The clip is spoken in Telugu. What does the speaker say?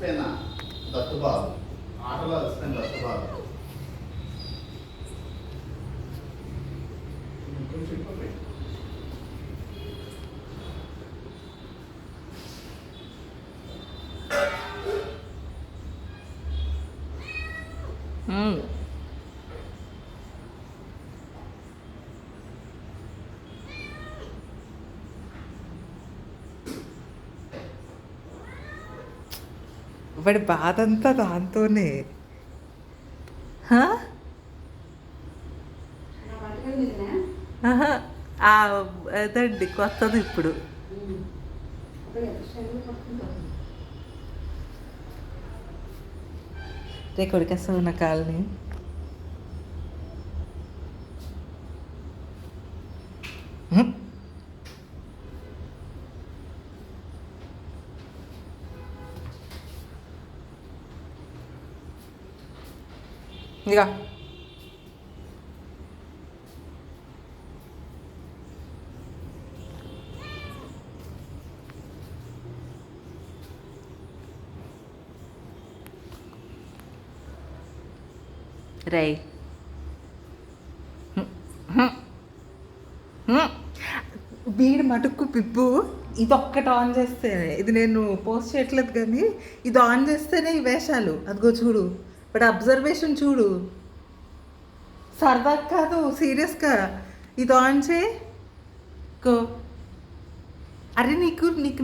అలసిపోయినా దత్తుబాబు ఆటలో అలసిపోయిన దత్తుబాబు Mm. వాడి బాధ అంతా దాంతోనే అదండి కొత్తది ఇప్పుడు. రే కొడుకేస్తా ఉన్న కాలనీ. ఇక రై వీడు మటుకు పిప్పు ఇది ఒక్కటి ఆన్ చేస్తేనే. ఇది నేను పోస్ట్ చేయట్లేదు కానీ ఇది ఆన్ చేస్తేనే ఈ వేషాలు. అదిగో చూడు. బట్ అబ్జర్వేషన్ చూడు. సరదా కాదు సీరియస్గా. ఇది ఆన్ చేయి. గో అరే నీకు నీకు